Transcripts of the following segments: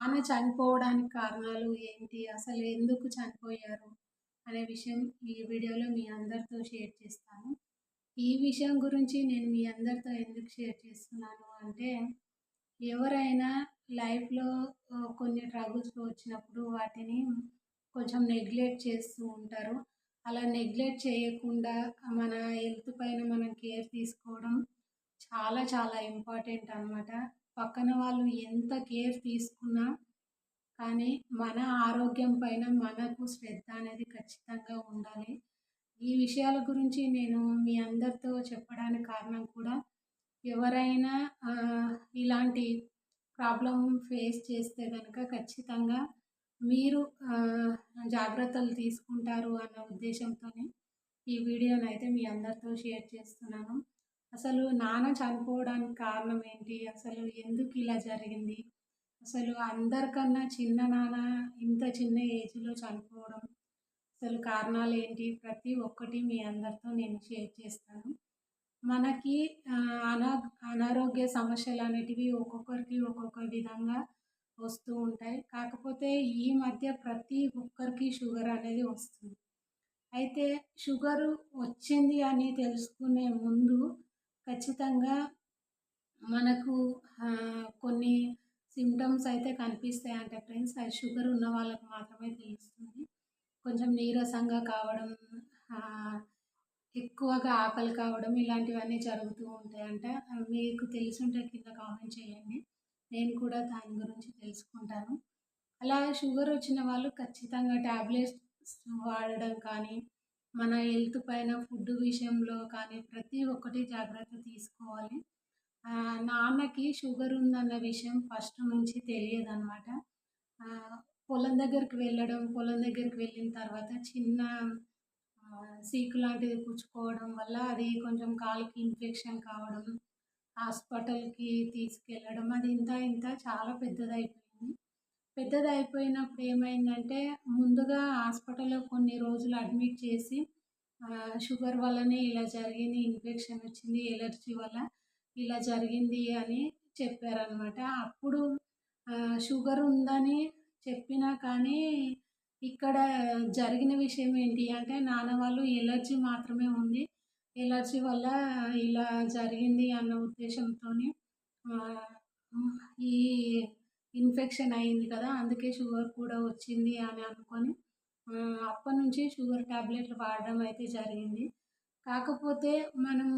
ఆమె చనిపోవడానికి కారణాలు ఏంటి? అసలు ఎందుకు చనిపోయారు? అనే విషయం ఈ వీడియోలో మీ అందరితో షేర్ చేస్తాను. ఈ విషయం గురించి నేను మీ అందరితో ఎందుకు షేర్ చేస్తున్నాను అంటే, ఎవరైనా లైఫ్‌లో కొన్ని ట్రబుల్స్ వచ్చినప్పుడు వాటిని కొంచెం నెగ్లెక్ట్ చేస్తూ ఉంటారు. అలా నెగ్లెక్ట్ చేయకుండా మన హెల్త్ పైన మనం కేర్ తీసుకోవడం చాలా చాలా ఇంపార్టెంట్ అనమాట. పక్కన వాళ్ళు ఎంత కేర్ తీసుకున్నా కానీ మన ఆరోగ్యం పైన మనకు శ్రద్ధ అనేది ఖచ్చితంగా ఉండాలి. ఈ విషయాల గురించి నేను మీ అందరితో చెప్పడానికి కారణం కూడా ఎవరైనా ఇలాంటి ప్రాబ్లం ఫేస్ చేస్తే కనుక ఖచ్చితంగా మీరు జాగ్రత్తలు తీసుకుంటారు అన్న ఉద్దేశంతోనే ఈ వీడియోనైతే మీ అందరితో షేర్ చేస్తున్నాను. అసలు నాన్న చనిపోవడానికి కారణం ఏంటి? అసలు ఎందుకు ఇలా జరిగింది? అసలు అందరికన్నా చిన్న నాన్న ఇంత చిన్న ఏజ్‌లో చనిపోవడం అసలు కారణాలు ఏంటి ప్రతి ఒక్కటి మీ అందరితో నేను షేర్ చేస్తాను. మనకి అనా అనారోగ్య సమస్యలు అనేటివి ఒక్కొక్కరికి ఒక్కొక్క విధంగా వస్తూ ఉంటాయి. కాకపోతే ఈ మధ్య ప్రతి ఒక్కరికి షుగర్ అనేది వస్తుంది. అయితే షుగరు వచ్చింది అని తెలుసుకునే ముందు ఖచ్చితంగా మనకు కొన్ని సిమ్టమ్స్ అయితే కనిపిస్తాయి అంటే ఫ్రెండ్స్. అది షుగర్ ఉన్న వాళ్ళకు మాత్రమే తెలుస్తుంది. కొంచెం నీరసంగా కావడం, ఎక్కువగా ఆకలి కావడం ఇలాంటివన్నీ జరుగుతూ ఉంటాయి ఉంటాయంట. మీకు తెలిసుంటే కింద కామెంట్ చేయండి. నేను కూడా దాని గురించి తెలుసుకుంటాను. అలా షుగర్ వచ్చిన వాళ్ళు ఖచ్చితంగా టాబ్లెట్స్ వాడడం కానీ, మన హెల్త్ పైన ఫుడ్ విషయంలో కానీ ప్రతి ఒక్కటి జాగ్రత్త తీసుకోవాలి. నాన్నకి షుగర్ ఉందన్న విషయం ఫస్ట్ నుంచి తెలియదు అనమాట పొలం దగ్గరికి వెళ్ళడం, పొలం దగ్గరికి వెళ్ళిన తర్వాత చిన్న సీకు లాంటిది పుచ్చుకోవడం వల్ల అది కొంచెం కాలుకి ఇన్ఫెక్షన్ కావడం, హాస్పిటల్‌కి తీసుకెళ్ళడం అది ఇంత ఇంత చాలా పెద్దదైపోయింది పెద్దదైపోయినప్పుడు ఏమైందంటే ముందుగా హాస్పిటల్‌లో కొన్ని రోజులు అడ్మిట్ చేసి షుగర్ వల్లనే ఇలా జరిగింది, ఇన్ఫెక్షన్ వచ్చింది, ఎలర్జీ వల్ల ఇలా జరిగింది అని చెప్పారనమాట. అప్పుడు షుగర్ ఉందని చెప్పినా కానీ ఇక్కడ జరిగిన విషయం ఏంటి అంటే నాన్న వాళ్ళు ఎలర్జీ మాత్రమే ఉంది. ఎలర్జీ వల్ల ఇలా జరిగింది అన్న ఉద్దేశంతో ఈ ఇన్ఫెక్షన్ అయింది కదా! అందుకే షుగర్ కూడా వచ్చింది అని అనుకొని అప్పటి నుంచి షుగర్ టాబ్లెట్లు వాడడం అయితే జరిగింది. కాకపోతే మనం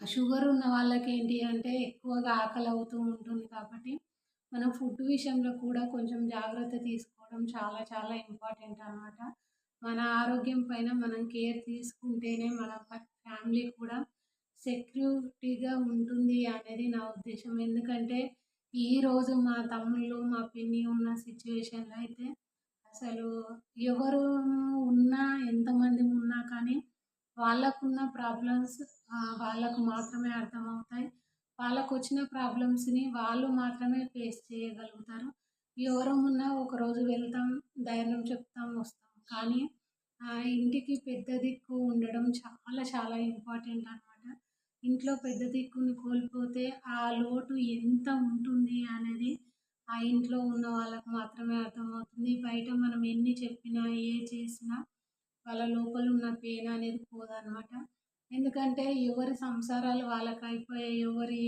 షుగర్ ఉన్న వాళ్ళకి ఏంటి అంటే ఎక్కువగా ఆకలి అవుతూ ఉంటుంది కాబట్టి, మనం ఫుడ్ విషయంలో కూడా కొంచెం జాగ్రత్త తీసుకోవడం చాలా చాలా ఇంపార్టెంట్ అనమాట. మన ఆరోగ్యం పైన మనం కేర్ తీసుకుంటేనే మన ఫ్యామిలీ కూడా సెక్యూరిటీగా ఉంటుంది అనేది నా ఉద్దేశం. ఎందుకంటే ఈరోజు మా తమ్ముళ్ళు, మా పిన్ని ఉన్న సిచ్యువేషన్లో అయితే అసలు ఎవరు ఉన్నా, ఎంతమంది ఉన్నా కానీ వాళ్ళకున్న ప్రాబ్లమ్స్ వాళ్ళకు మాత్రమే అర్థమవుతాయి. వాళ్ళకు వచ్చిన ప్రాబ్లమ్స్‌ని వాళ్ళు మాత్రమే ఫేస్ చేయగలుగుతారు. ఎవరం ఉన్నా ఒకరోజు వెళ్తాం, ధైర్యం చెప్తాం, వస్తాం. కానీ ఇంటికి పెద్ద దిక్కు ఉండడం చాలా చాలా ఇంపార్టెంట్ అనమాట. ఇంట్లో పెద్ద దిక్కుని కోల్పోతే ఆ లోటు ఎంత ఉంటుంది అనేది ఆ ఇంట్లో ఉన్న వాళ్ళకు మాత్రమే అర్థమవుతుంది. బయట మనం ఎన్ని చెప్పినా, ఏ చేసినా వాళ్ళ లోపల ఉన్న పెయిన్ అనేది పోదనమాట. ఎందుకంటే ఎవరి సంసారాలు వాళ్ళకయిపోయాయి. ఎవరి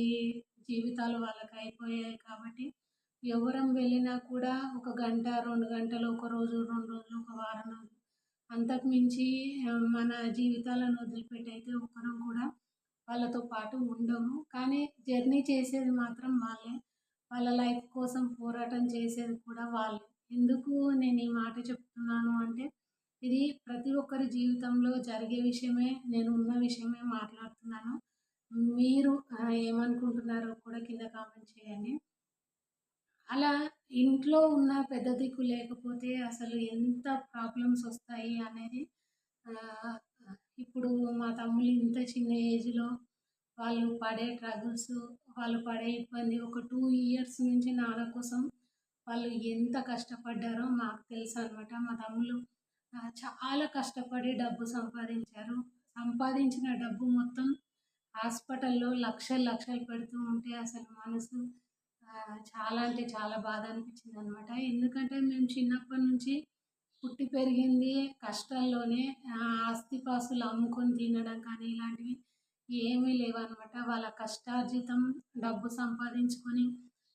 జీవితాలు వాళ్ళకయిపోయాయి కాబట్టి ఎవరం వెళ్ళినా కూడా ఒక గంట, రెండు గంటలు, ఒక రోజు, రెండు రోజులు, ఒక వారం అంతకు మించి మన జీవితాలను వదిలిపెట్టి అయితే ఒకరం కూడా వాళ్ళతో పాటు ఉండము. కానీ జర్నీ చేసేది మాత్రం వాళ్ళే. వాళ్ళ లైఫ్ కోసం పోరాటం చేసేది కూడా వాళ్ళు ఎందుకు నేను ఈ మాట చెప్తున్నాను అంటే, ఇది ప్రతి ఒక్కరి జీవితంలో జరిగే విషయమే. నేను ఉన్న విషయమే మాట్లాడుతున్నాను. మీరు ఏమనుకుంటున్నారో కూడా కింద కామెంట్ చేయండి. అలా ఇంట్లో ఉన్న పెద్ద దిక్కు లేకపోతే అసలు ఎంత ప్రాబ్లమ్స్ వస్తాయి అనేది ఇప్పుడు మా తమ్ముళ్ళు ఇంత చిన్న ఏజ్‌లో వాళ్ళు పడే ట్రబుల్స్, వాళ్ళు పడే ఇబ్బంది ఒక టూ ఇయర్స్ నుంచి నాన్న కోసం వాళ్ళు ఎంత కష్టపడ్డారో మాకు తెలుసు అనమాట మా తమ్ముళ్ళు చాలా కష్టపడి డబ్బు సంపాదించారు. సంపాదించిన డబ్బు మొత్తం హాస్పిటల్‌లో లక్షలు లక్షలు పెడుతూ ఉంటే అసలు మనసు చాలా అంటే చాలా బాధ అనిపించింది అనమాట ఎందుకంటే మేము చిన్నప్పటి నుంచి పుట్టి పెరిగింది కష్టాల్లోనే ఆస్తిపాస్తులు అమ్ముకొని తినడం కానీ ఇలాంటివి ఏమీ లేవన్నమాట. వాళ్ళ కష్టార్జితం డబ్బు సంపాదించుకొని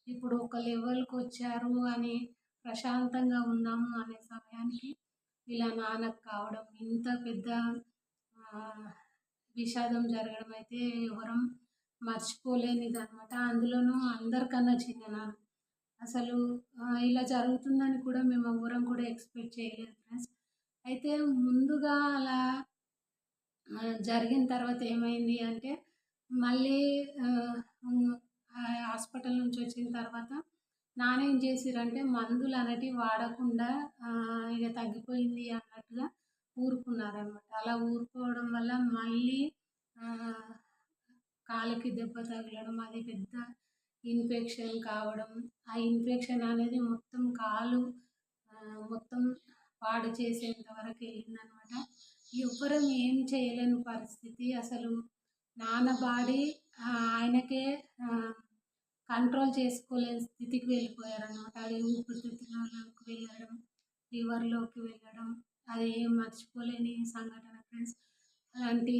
ఇప్పుడు ఒక లెవెల్కి వచ్చారు అని ప్రశాంతంగా ఉన్నాము అనే సమయానికి ఇలా నాన్నకు కావడం ఇంత పెద్ద విషాదం జరగడం అయితే ఎవరం మర్చిపోలేనిది అనమాట అందులోనూ అందరికన్నా చిన్న నాన్న. అసలు ఇలా జరుగుతుందని కూడా మేము ఊరం కూడా ఎక్స్పెక్ట్ చేయలేదు ఫ్రెండ్స్. అయితే ముందుగా అలా జరిగిన తర్వాత ఏమైంది అంటే మళ్ళీ హాస్పిటల్ నుంచి వచ్చిన తర్వాత నాన్న ఏం చేసిరంటే మందులు అనేటివి వాడకుండా ఇక తగ్గిపోయింది అన్నట్టుగా ఊరుకున్నారనమాట అలా ఊరుకోవడం వల్ల మళ్ళీ కాలుకి దెబ్బ తగలడం అది పెద్ద ఇన్ఫెక్షన్ కావడం ఆ ఇన్ఫెక్షన్ అనేది మొత్తం కాలు మొత్తం పాడు చేసేంత వరకు వెళ్ళిందనమాట ఎవ్వరం ఏం చేయలేని పరిస్థితి. అసలు నాన్న బాడీ ఆయనకే కంట్రోల్ చేసుకోలేని స్థితికి వెళ్ళిపోయారనమాట అది ఊపిరితిత్తులలోకి వెళ్ళడం లివర్లోకి వెళ్ళడం అది ఏం మర్చిపోలేని సంఘటన ఫ్రెండ్స్ అలాంటి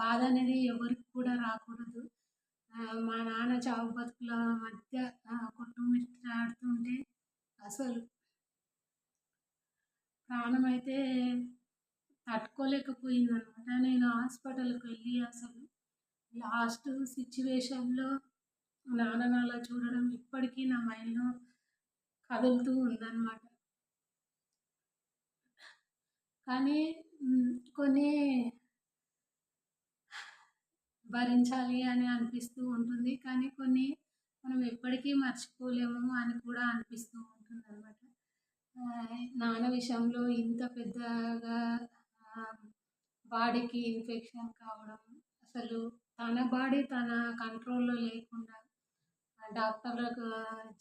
బాధ అనేది ఎవరికి కూడా రాకూడదు. మా నాన్న చావు బతుకుల మధ్య కొట్టుమిట్టాడుతుంటే అసలు ప్రాణం అయితే తట్టుకోలేకపోయిందనమాట. నేను హాస్పిటల్కి వెళ్ళి అసలు లాస్ట్ సిచ్యువేషన్లో నాన్న అలా చూడడం ఇప్పటికీ నా మైండ్లో కదులుతూ ఉందన్నమాట కానీ కొన్ని భరించాలి అని అనిపిస్తూ ఉంటుంది. కానీ కొన్ని మనం ఎప్పటికీ మర్చిపోలేము అని కూడా అనిపిస్తూ ఉంటుంది అనమాట నాన్న విషయంలో ఇంత పెద్దగా బాడీకి ఇన్ఫెక్షన్ కావడం అసలు తన బాడీ తన కంట్రోల్లో లేకుండా డాక్టర్లకు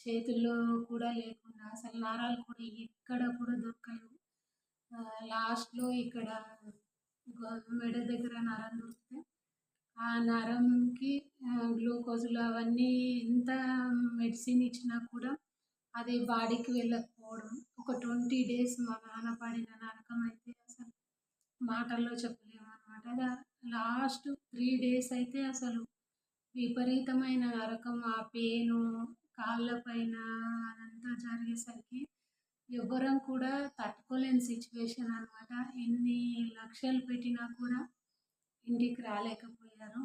చేతుల్లో కూడా లేకుండా అసలు నరాలు కూడా ఎక్కడ కూడా దొరకలేవు లాస్ట్లో ఇక్కడ మెడ దగ్గర నరం దొరికితే ఆ నరంకి గ్లూకోజులు అవన్నీ ఎంత మెడిసిన్ ఇచ్చినా కూడా అది బాడీకి వెళ్ళకపోవడం. ఒక ట్వంటీ డేస్ మా నాన్న పడిన నరకం అయితే అసలు మాటల్లో చెప్పలేము అనమాట లాస్ట్ త్రీ డేస్ అయితే అసలు విపరీతమైన నరకం ఆ పేను కాళ్ళ పైన అదంతా జరిగేసరికి ఎవ్వరం కూడా తట్టుకోలేని సిచ్యువేషన్ అనమాట ఎన్ని లక్షలు పెట్టినా కూడా ఇంటికి రాలేకపోయారు.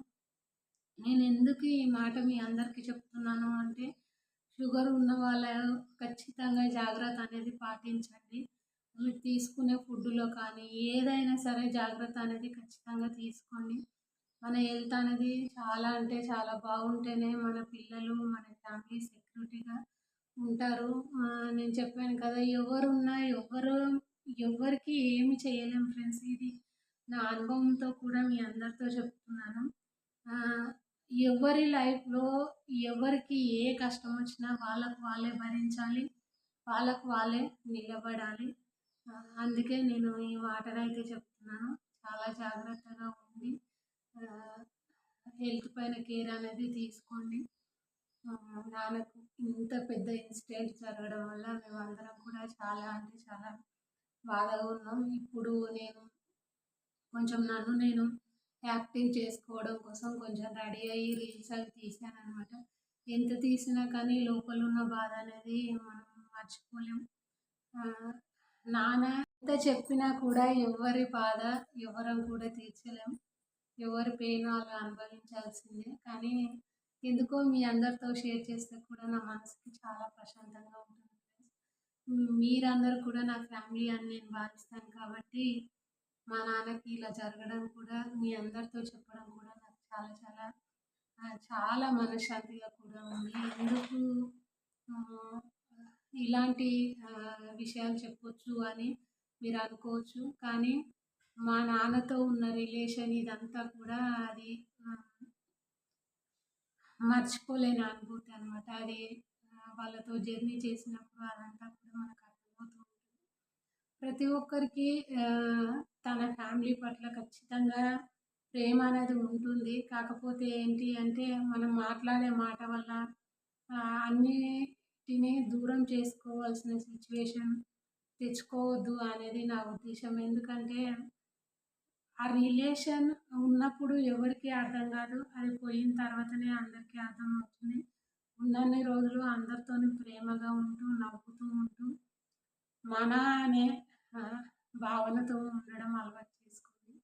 నేను ఎందుకు ఈ మాట మీ అందరికీ చెప్తున్నాను అంటే షుగర్ ఉన్న వాళ్ళ ఖచ్చితంగా జాగ్రత్త అనేది పాటించండి. తీసుకునే ఫుడ్లో కానీ ఏదైనా సరే జాగ్రత్త అనేది ఖచ్చితంగా తీసుకోండి. మన హెల్త్ అనేది చాలా అంటే చాలా బాగుంటేనే మన పిల్లలు మన ఫ్యామిలీ సెక్యూరిటీగా ఉంటారు. నేను చెప్పాను కదా ఎవరున్నా ఎవరు ఎవరికి ఏమి చేయలేం ఫ్రెండ్స్. ఇది నా అనుభవంతో కూడా మీ అందరితో చెప్తున్నాను. ఎవరి లైఫ్లో ఎవరికి ఏ కష్టం వచ్చినా వాళ్ళకు వాళ్ళే భరించాలి వాళ్ళకు వాళ్ళే నిలబడాలి. అందుకే నేను ఈ వాటర్ అయితే చెప్తున్నాను. చాలా జాగ్రత్తగా ఉండి హెల్త్ పైన కేర్ అనేది తీసుకోండి. నాన్నకు ఇంత పెద్ద ఇన్సిడెంట్ జరగడం వల్ల మేమందరం కూడా చాలా అంటే చాలా బాధగా ఉన్నాం. ఇప్పుడు నేను కొంచెం నన్ను నేను యాక్టింగ్ చేసుకోవడం కోసం కొంచెం రెడీ అయ్యి రీల్స్ అవి తీశాను అనమాట ఎంత తీసినా కానీ లోపల ఉన్న బాధ అనేది మనం మర్చిపోలేం. నానా ఎంత చెప్పినా కూడా ఎవరి బాధ ఎవరం కూడా తీర్చలేం. ఎవరి పెయిన్ వాళ్ళు అనుభవించాల్సిందే. కానీ ఎందుకో మీ అందరితో షేర్ చేస్తే కూడా నా మనసుకి చాలా ప్రశాంతంగా ఉంటుంది మీరందరూ కూడా నా ఫ్యామిలీ అని నేను భావిస్తాను కాబట్టి మా నాన్నకి ఇలా జరగడం కూడా మీ అందరితో చెప్పడం కూడా నాకు చాలా చాలా చాలా మనశ్శాంతిగా కూడా ఉంది. ఎందుకు? ఇలాంటి విషయాలు చెప్పొచ్చు అని మీరు అనుకోవచ్చు. కానీ మా నాన్నతో ఉన్న రిలేషన్ ఇదంతా కూడా అది మర్చిపోలేని అనుభూతి అనమాట అది వాళ్ళతో జర్నీ చేసినప్పుడు అదంతా కూడా మనకు అర్థమవుతూ ఉంటుంది. ప్రతి ఒక్కరికి తన ఫ్యామిలీ పట్ల ఖచ్చితంగా ప్రేమ అనేది ఉంటుంది. కాకపోతే ఏంటి అంటే మనం మాట్లాడే మాట వల్ల అన్నీ అన్నిటిని దూరం చేసుకోవాల్సిన సిచ్యువేషన్ తెచ్చుకోవద్దు అనేది నా ఉద్దేశం. ఎందుకంటే ఆ రిలేషన్ ఉన్నప్పుడు ఎవరికి అర్థం కాదు. అది పోయిన తర్వాతనే అందరికీ అర్థం అవుతుంది. ఉన్నన్ని రోజులు అందరితోని ప్రేమగా ఉంటూ నవ్వుతూ ఉంటూ మన అనే భావనతో ఉండడం అలవాటు చేసుకుంది.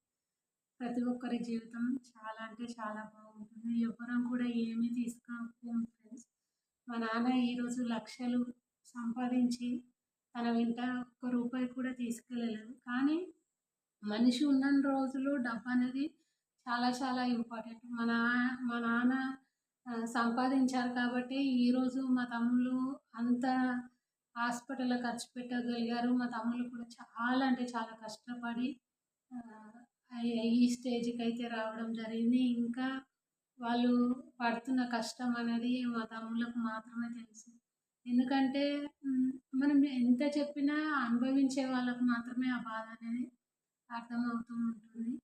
ప్రతి ఒక్కరి జీవితం చాలా అంటే చాలా బాగుంటుంది. ఎవరం కూడా ఏమీ తీసుకోకుండా మా నాన్న ఈరోజు లక్షలు సంపాదించి తన వెంట ఒక్క రూపాయి కూడా తీసుకెళ్ళలేదు. కానీ మనిషి ఉన్న రోజులు డబ్బు అనేది చాలా చాలా ఇంపార్టెంట్. మా నా మా నాన్న సంపాదించారు కాబట్టి ఈరోజు మా తమ్ముళ్ళు అంత హాస్పిటల్లో ఖర్చు పెట్టగలిగారు. మా తమ్ముళ్ళు కూడా చాలా అంటే చాలా కష్టపడి ఈ స్టేజ్కి అయితే రావడం జరిగింది. ఇంకా వాళ్ళు పడుతున్న కష్టం అనేది మా తమ్ముళ్ళకు మాత్రమే తెలుసు. ఎందుకంటే మనం ఎంత చెప్పినా అనుభవించే వాళ్ళకు మాత్రమే ఆ బాధ అనేది అర్థమవుతూ ఉంటుంది.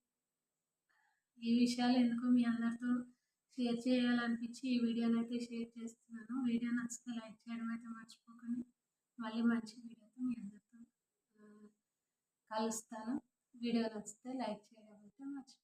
ఈ విషయాలు ఎందుకు మీ అందరితో షేర్ చేయాలనిపించి ఈ వీడియోని అయితే షేర్ చేస్తున్నాను. వీడియో నచ్చితే లైక్ చేయడం అయితే మర్చిపోకండి. మళ్ళీ మంచి వీడియోతో మీ అందరితో కలుస్తాను. వీడియో నచ్చితే లైక్ చేయడం అయితే మర్చిపోకండి